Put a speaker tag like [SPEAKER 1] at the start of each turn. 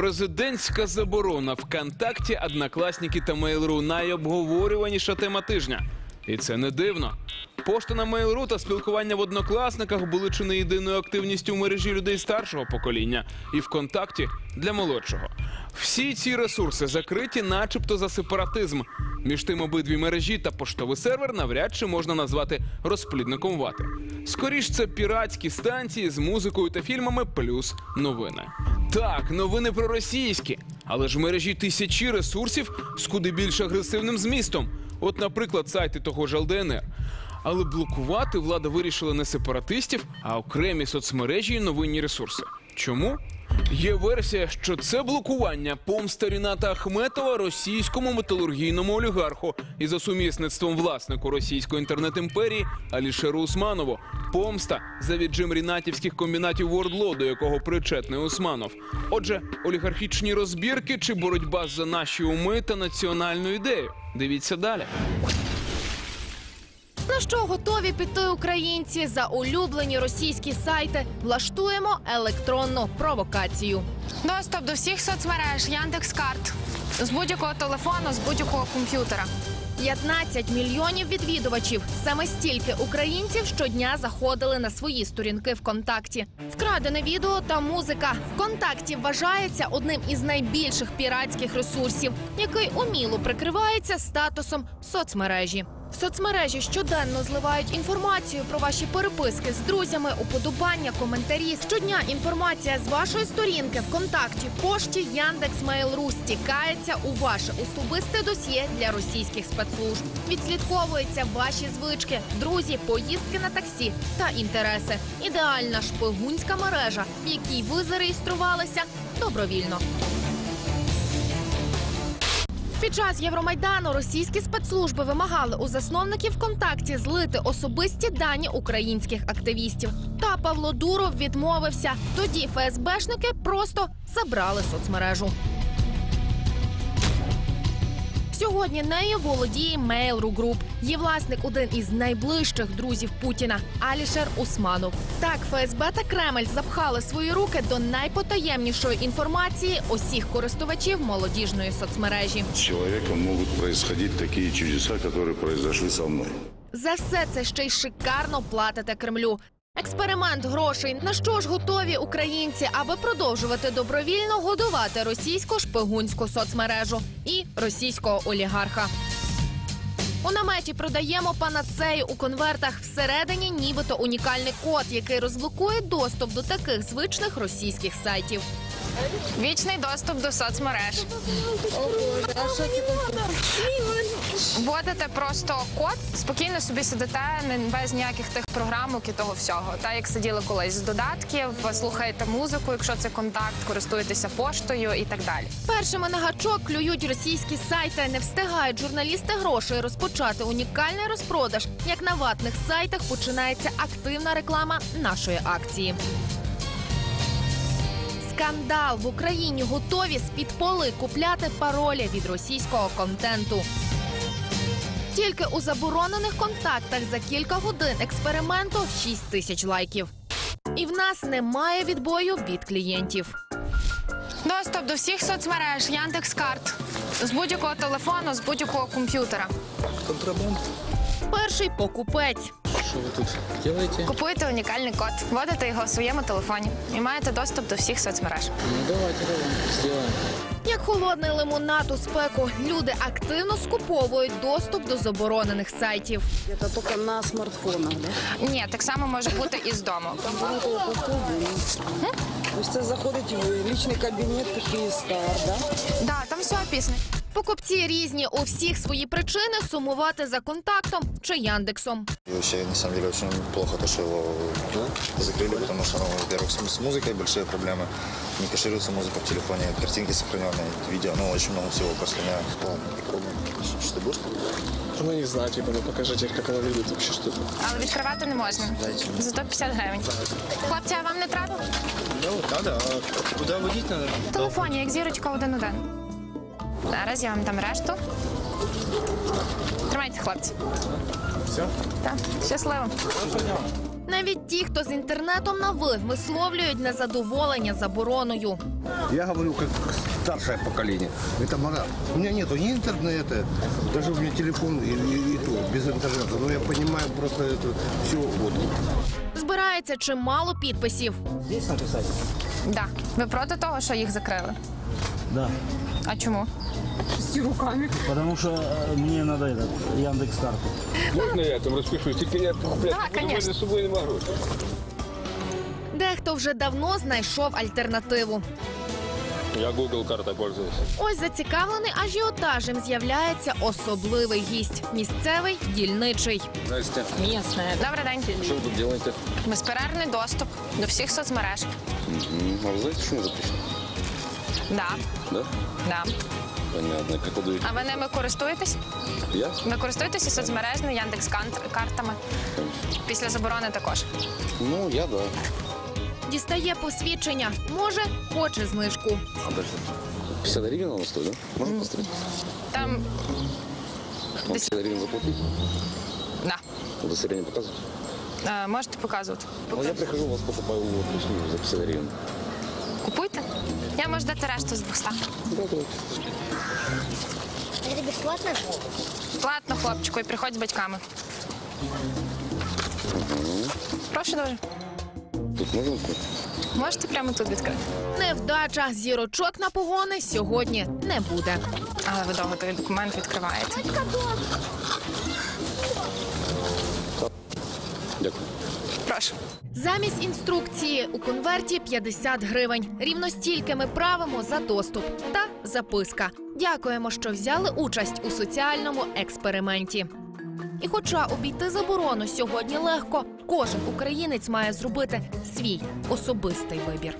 [SPEAKER 1] Президентська заборона ВКонтакті, Однокласники та Mail.ru – найобговорюваніша тема тижня. І це не дивно. Пошта на Mail.ru та спілкування в однокласниках були чи не єдиною активністю в мережі людей старшого покоління і ВКонтакті для молодшого. Всі ці ресурси закриті, начебто за сепаратизм. Між тим обидві мережі та поштовий сервер навряд чи можна назвати розплідником вати. Скоріш це піратські станції з музикою та фільмами плюс новини. Так, новини про російські, але ж в мережі тисячі ресурсів з куди більш агресивним змістом. От, наприклад, сайти того ж ЛДНР. Але блокувати влада вирішила не сепаратистів, а окремі соцмережі і новинні ресурси. Чому? Є версія, що це блокування помста Ріната Ахметова російському металургійному олігарху і за сумісництвом власнику російської інтернет-імперії Алішеру Усманову. Помста за віджим рінатівських комбінатів Вордло, до якого причетний Усманов. Отже, олігархічні розбірки чи боротьба за наші уми та національну ідею. Дивіться далі.
[SPEAKER 2] На що готові піти українці за улюблені російські сайти? Влаштуємо електронну провокацію.
[SPEAKER 3] Доступ до всіх соцмереж, Яндекс.Карт. З будь-якого телефону, з будь-якого комп'ютера.
[SPEAKER 2] 15 мільйонів відвідувачів. Саме стільки українців щодня заходили на свої сторінки ВКонтакті. Вкрадене відео та музика. ВКонтакті вважається одним із найбільших піратських ресурсів, який уміло прикривається статусом соцмережі. В соцмережі щоденно зливають інформацію про ваші переписки з друзями, уподобання, коментарі. Щодня інформація з вашої сторінки ВКонтакті, пошті, Яндекс, Mail.ru стікається у ваше особисте досьє для російських спецслужб. Відслідковуються ваші звички, друзі, поїздки на таксі та інтереси. Ідеальна шпигунська мережа, в якій ви зареєструвалися добровільно. Під час Євромайдану російські спецслужби вимагали у засновників ВКонтакті злити особисті дані українських активістів. Та Павло Дуров відмовився. Тоді ФСБшники просто забрали соцмережу. Сьогодні нею володіє Mail.ru Group. Її власник один із найближчих друзів Путіна Алішер Усманов. Так, ФСБ та Кремль запхали свої руки до найпотаємнішої інформації усіх користувачів молодіжної соцмережі.
[SPEAKER 4] С человеком могут происходить такие чудеса, которые произошли со мной.
[SPEAKER 2] За все це ще й шикарно платите Кремлю. Експеримент грошей. На що ж готові українці, аби продовжувати добровільно годувати російську шпигунську соцмережу і російського олігарха? У наметі продаємо панацею у конвертах всередині, нібито унікальний код, який розблокує доступ до таких звичних російських сайтів.
[SPEAKER 3] Вічний доступ до соцмереж. Вводите просто код, спокійно собі сидите, не без ніяких тих програмок і того всього. Та як сиділи колись з додатків, слухаєте музику, якщо це контакт, користуєтеся поштою і так далі.
[SPEAKER 2] Першими на гачок клюють російські сайти. Не встигають журналісти грошей розпочати унікальний розпродаж. Як на ватних сайтах починається активна реклама нашої акції. Скандал в Україні готові з-під поли купляти паролі від російського контенту. Тільки у заборонених контактах за кілька годин експерименту 6 тисяч лайків. І в нас немає відбою від клієнтів.
[SPEAKER 3] Доступ до всіх соцмереж, Яндекс.Карт. З будь-якого телефону, з будь-якого комп'ютера.
[SPEAKER 5] Контрабанд.
[SPEAKER 2] Перший покупець.
[SPEAKER 5] Что вы тут делаете?
[SPEAKER 3] Купуєте унікальний код, вводите його в своєму телефоні і маєте доступ до всіх соцмереж.
[SPEAKER 5] Ну давайте, давай, сделаем.
[SPEAKER 2] Як холодний лимонад у спеку, люди активно скуповують доступ до заборонених сайтів.
[SPEAKER 6] Это только на смартфонах, да?
[SPEAKER 3] Ні, так само може бути і з дому.
[SPEAKER 6] Попробуємо. Ось це заходить в лічний кабінет, такий стар, да?
[SPEAKER 3] Да, там все описано.
[SPEAKER 2] Покупці різні у всіх свої причини сумувати за контактом чи Яндексом.
[SPEAKER 7] И вообще, на самом деле, очень плохо то, что его закрыли, потому что, ну, во-первых, с, с музыкой большие проблемы. Не кэшируется музыка в телефоне, картинки сохраненные, видео, ну, очень много всего просто меня. Ладно, попробуем. Что, что ты будешь?
[SPEAKER 5] Ну не знаю, типа, ну покажите, как оно выглядит вообще, что это.
[SPEAKER 3] Але відкривати не можна.
[SPEAKER 7] Дайте.
[SPEAKER 3] За 150 гривень. Хлопці, а вам не треба?
[SPEAKER 8] Ну, надо. А куда водить надо?
[SPEAKER 3] В телефоні, як зірочка 1-1. Зараз я вам дам решту. Тримайте, хлопці.
[SPEAKER 8] Все?
[SPEAKER 3] Так, щасливо.
[SPEAKER 2] Навіть ті, хто з інтернетом на ви, висловлюють незадоволення забороною.
[SPEAKER 9] Я говорю как старшее поколение. Это мораль. У меня нету ни интернета, даже у меня телефон и, и- и то, без интернета. Но я понимаю просто это все вот.
[SPEAKER 2] Збирається чимало підписів.
[SPEAKER 10] Здесь написать?
[SPEAKER 3] Да. Ви проти того, що їх закрили?
[SPEAKER 10] Да.
[SPEAKER 3] А чому?
[SPEAKER 10] Потому что э, мне надо этот Яндекс карту.
[SPEAKER 11] Можна я там розпишусь? Тільки я блядь,
[SPEAKER 3] Так,
[SPEAKER 11] у мене
[SPEAKER 3] конечно.
[SPEAKER 11] з собою нема грошей.
[SPEAKER 2] Дехто вже давно знайшов альтернативу.
[SPEAKER 11] Я Google карта пользуюсь.
[SPEAKER 2] Ось зацікавлений ажіотажем з'являється особливий гість місцевий дільничий.
[SPEAKER 11] Здрасте.
[SPEAKER 3] Добрий день.
[SPEAKER 11] Що ви тут робите?
[SPEAKER 3] Безперервний доступ до всіх соцмереж.
[SPEAKER 4] А вы знаете, что запрещено?
[SPEAKER 3] Да.
[SPEAKER 4] Да?
[SPEAKER 3] Да.
[SPEAKER 4] Понятно. Как вы даете?
[SPEAKER 3] А ви ними користуєтесь?
[SPEAKER 4] Я?
[SPEAKER 3] Ви користуєтеся соцмережними Яндекс картами? Після заборони також.
[SPEAKER 4] Ну, я да.
[SPEAKER 2] Дістає посвідчення. Може, хоче знижку.
[SPEAKER 4] А дальше? 50 гривен на стоит, да? Можно посмотреть?
[SPEAKER 3] Там
[SPEAKER 4] Вам
[SPEAKER 3] Дес-
[SPEAKER 4] 50 гривен заплатить?
[SPEAKER 3] да.
[SPEAKER 4] Удостоверение показывать?
[SPEAKER 3] Е, можете показувати.
[SPEAKER 4] Ну, я прихожу, вас покупаю вот, за 50 гривен.
[SPEAKER 3] Я дати решту з 200.
[SPEAKER 4] Да, давайте.
[SPEAKER 12] Это бесплатно?
[SPEAKER 3] Платно, хлопчику, і приходь з батьками. Прошу дуже.
[SPEAKER 4] Тут можно открыть?
[SPEAKER 3] Можете прямо тут відкрити.
[SPEAKER 2] Невдача зірочок на погони сьогодні не буде.
[SPEAKER 3] Але ви довго той документ відкриваєте.
[SPEAKER 4] Дякую.
[SPEAKER 3] Прошу.
[SPEAKER 2] Замість інструкції у конверті 50 гривень. Рівно стільки ми правимо за доступ та записка. Дякуємо, що взяли участь у соціальному експерименті. І хоча обійти заборону сьогодні легко, кожен українець має зробити свій особистий вибір.